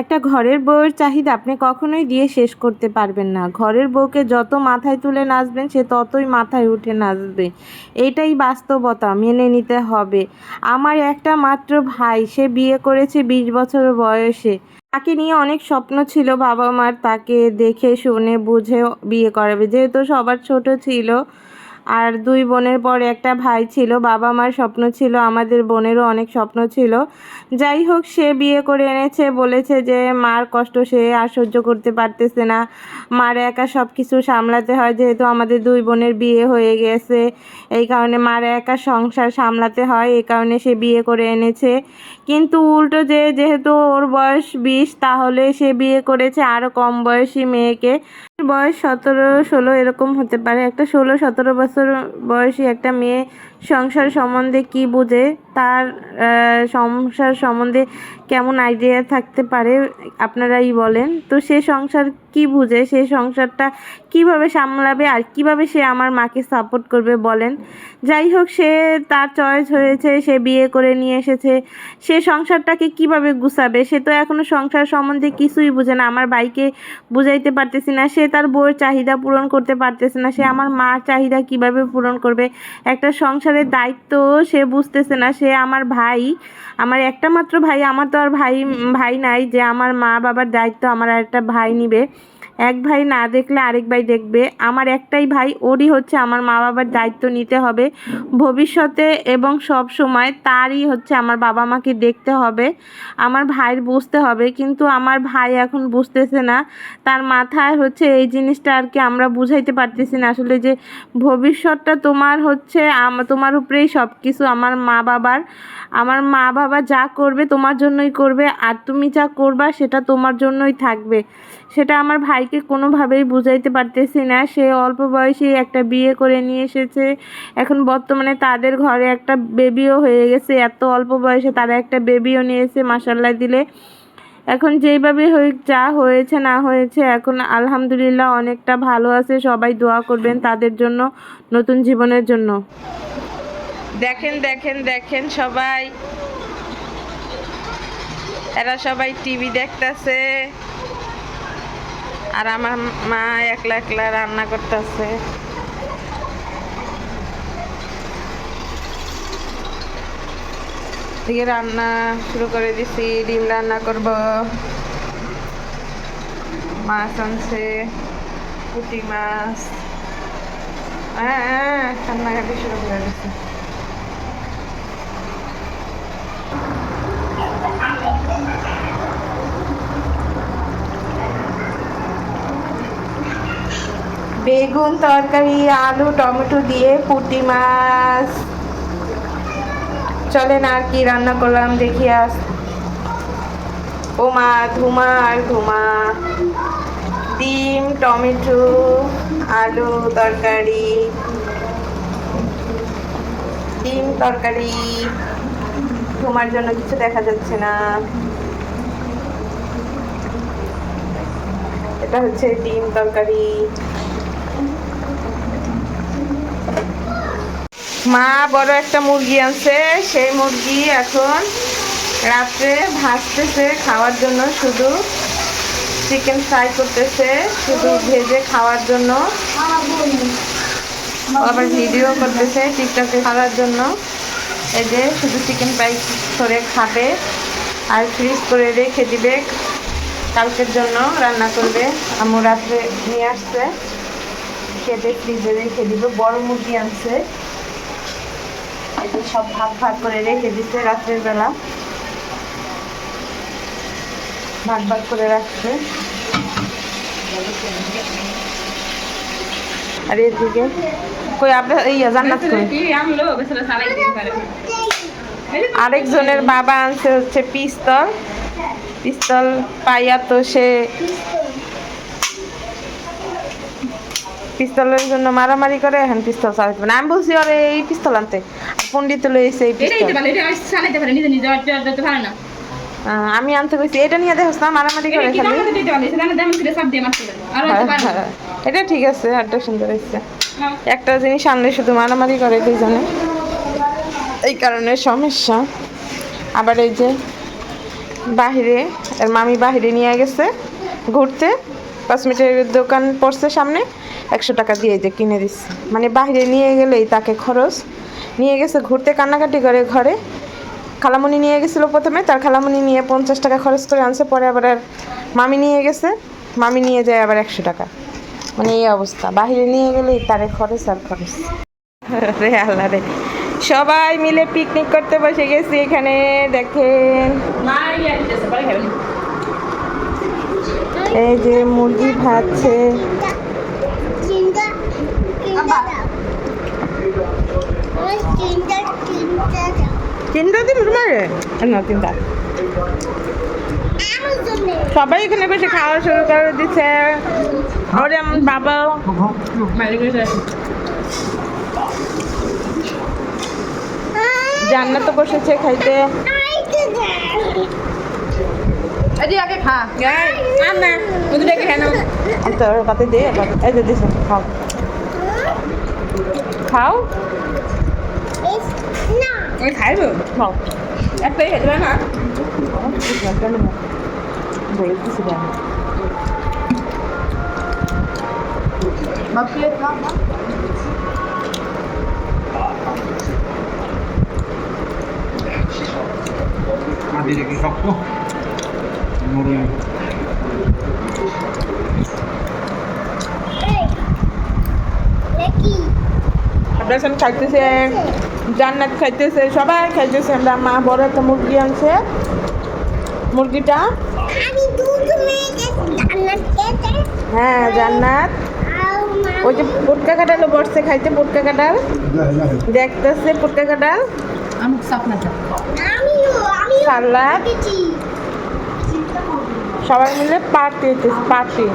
একটা ঘরের বউয়ের চাহিদা আপনি কখনোই দিয়ে শেষ করতে পারবেন না। ঘরের বউকে যত মাথায় তুলে নাচবেন, সে ততই মাথায় উঠে নাচবে। এটাই বাস্তবতা, মেনে নিতে হবে। আমার একটা মাত্র ভাই, সে বিয়ে করেছে বিশ বছর বয়সে। তাকে নিয়ে অনেক স্বপ্ন ছিল বাবা মার তাকে দেখে, শুনে, বুঝে বিয়ে করাবে। যেহেতু সবার ছোট ছিল আর দুই বোনের পরে একটা ভাই ছিল বাবা মার স্বপ্ন ছিল, আমাদের বোনেরও অনেক স্বপ্ন ছিল। যাই হোক, সে বিয়ে করে এনেছে, বলেছে যে মার কষ্ট সে আর সহ্য করতে পারতেছে না। মার একা সব কিছু সামলাতে হয়, যেহেতু আমাদের দুই বোনের বিয়ে হয়ে গেছে। এই কারণে মার একা সংসার সামলাতে হয়, এই কারণে সে বিয়ে করে এনেছে। কিন্তু উল্টো যে, যেহেতু ওর বয়স বিশ, তাহলে সে বিয়ে করেছে আরও কম বয়সী মেয়েকে। বয়স সতেরো, ষোলো এরকম হতে পারে। একটা ষোলো, সতেরো বছর বয়সী একটা মেয়ে সংসার সম্বন্ধে কি বুঝে? তার সংসার সম্বন্ধে কেমন আইডিয়া থাকতে পারে আপনারাই বলেন। তো সে সংসার কি বুঝে? সে সংসারটা কীভাবে সামলাবে? আর কীভাবে সে আমার মাকে সাপোর্ট করবে বলেন। যাই হোক, সে তার চয়েস হয়েছে, সে বিয়ে করে নিয়ে এসেছে। সে সংসারটাকে কীভাবে গুছাবে? সে তো এখনও সংসার সম্বন্ধে কিছুই বুঝে না। আমার ভাইকে বুঝাইতে পারতেছি না। সে তার বউয়ের চাহিদা পূরণ করতে পারতেছে না। সে আমার মার চাহিদা কীভাবে পূরণ করবে? একটা সংসারের দায়িত্ব সে বুঝতেছে না। সে আমার ভাই, আমার একটা মাত্র ভাই, আমার তো আর ভাই ভাই নাই যে আমার মা বাবার দায়িত্ব আমার আর একটা ভাই নিবে। এক ভাই না দেখলে আরেক ভাই দেখবে। আমার একটাই ভাই, ওরই হচ্ছে আমার মা বাবার দায়িত্ব নিতে হবে। ভবিষ্যতে এবং সব সময় তারই হচ্ছে আমার বাবা মাকে দেখতে হবে, আমার ভাইয়ের বুঝতে হবে। কিন্তু আমার ভাই এখন বুঝতেছে না, তার মাথায় হচ্ছে এই জিনিসটা আর কি আমরা বুঝাইতে পারতেছি না আসলে যে ভবিষ্যৎটা তোমার হচ্ছে তোমার উপরেই সব কিছু আমার মা বাবার আমার মা বাবা যা করবে তোমার জন্যই করবে, আর তুমি যা করবা সেটা তোমার জন্যই থাকবে। সেটা আমার ভাইকে কোনোভাবেই বুঝাইতে পারতেছি না। সে অল্প বয়সেই একটা বিয়ে করে নিয়ে এসেছে। এখন বর্তমানে তাদের ঘরে একটা বেবিও হয়ে গেছে। এত অল্প বয়সে তারা একটা বেবিও নিয়েছে মাসাল্লাহ দিলে। এখন যেইভাবে হয়ে যা হয়েছে না হয়েছে, এখন আলহামদুলিল্লাহ অনেকটা ভালো আছে। সবাই দোয়া করবেন তাদের জন্য, নতুন জীবনের জন্য। দেখেন দেখেন দেখেন সবাই। এরা সবাই টিভি দেখতেছে। আর আমার মা একলা একলা রান্না করতেছে। দিয়ে রান্না শুরু করে দিছি, ডিম রান্না করব। মাছ আনছে, পুঁটি মাছ। হ্যাঁ কান্নাকাটি শুরু করে দিছি। বেগুন তরকারি, আলু, টমেটো দিয়ে পুঁটি মাছ। চলেন আর কি রান্না করলাম, দেখি আস ও মা ধুমা আর ধুমা। ডিম, টমেটো, আলু তরকারি। ডিম তরকারি। ধুমার জন্য কিছু দেখা যাচ্ছে না। এটা হচ্ছে ডিম তরকারি। মা বড় একটা মুরগি আনছে, সেই মুরগি এখন রাত্রে ভাজতেছে, খাওয়ার জন্য শুধু চিকেন ফ্রাই করতেছে, শুধু ভেজে খাওয়ার জন্য। আবার ভিডিও করতেছে টিকটকে খাওয়ার জন্য। এই যে শুধু চিকেন ফ্রাই করে খাবে আর ফ্রিজ করে রেখে দিবে। কালকের জন্য রান্না করবে। আমু রাত্রে নিয়ে আসছে। কেটে ফ্রিজে রেখে দিবে। বড় মুরগি আনছে। এটা সব ভাগ ভাগ করে রেখে দিচ্ছে রাত্রের বেলা। ভাগ ভাগ করে রাখছে। আর এদিকে? কই আপনার এই জান্নাত আরেকজনের বাবা আনছে হচ্ছে পিস্তল। পিস্তল পাইয়া তো সে পিস্তলের জন্য মারামারি করে এখন পিস্তল চালাতে পারে আমি বলছি ওরে এই পিস্তল আনতে। আর পন্ডিত লইছে এই পিস্তল। আমি আনতে কইছি এটা নিয়ে দেখছ না মারামারি করে খালি? হ্যাঁ, হ্যাঁ। এটা ঠিক আছে আড্ডা সুন্দর হয়েছে। একটা জিনিস আনলে শুধু মারামারি করে দুইজনে। এই কারণে সমস্যা। আবার এই যে বাহিরে এর মামি বাহিরে নিয়ে গেছে ঘুরতে। কসমেটিকের দোকান পড়ছে সামনে। একশো টাকা দিয়ে যে কিনে দিচ্ছে। মানে বাইরে নিয়ে গেলেই তাকে খরচ। নিয়ে গেছে ঘুরতে, কান্নাকাটি করে ঘরে। খালামণি নিয়ে গেছিল প্রথমে, তার খালামণি নিয়ে পঞ্চাশ টাকা খরচ করে আনছে, পরে আবার আর মামি নিয়ে গেছে। মামি নিয়ে যায় আবার একশো টাকা। মানে এই অবস্থা। বাহিরে নিয়ে গেলেই তারে খরচ আর খরচ। রে আল্লাহ রে। সবাই মিলে পিকনিক করতে বসে গেছি এখানে, দেখেন। এই যে মুরগি ভাজছে। চিন্তা দিন তোমার? না জন্য সবাই এখানে বসে খাওয়া শুরু করে দিচ্ছে ওরে আমার বাবা। জান্নাত তো বসেছে খাইতে। আইতে দাও আরে আগে খা। আর না ওদের আগে খাই না তো ওর পাতে দে এবার এই যে দিছে খাও খাও ইস না আমি খাইবো খাও একটাই খেতে পারে না বই দিছি দেখ বাপরে খা মাটিটা কি শক্ত নরম এই আপনার খাইতেছে জান্নাত খাইতেছে সবাই খাইতেছে। আমরা মা বড় একটা মুরগি আনছে। মুরগিটা? আমি দুধ মেয়েকে জান্নাত খেতে। হ্যাঁ জান্নাত। ওই যে পুটকা কাটালো বসছে খাইতে পুটকা কাটাল দেখতেছে পুটকা কাটাল সালাদ। সবাই মিলে পার্টি পার্টি।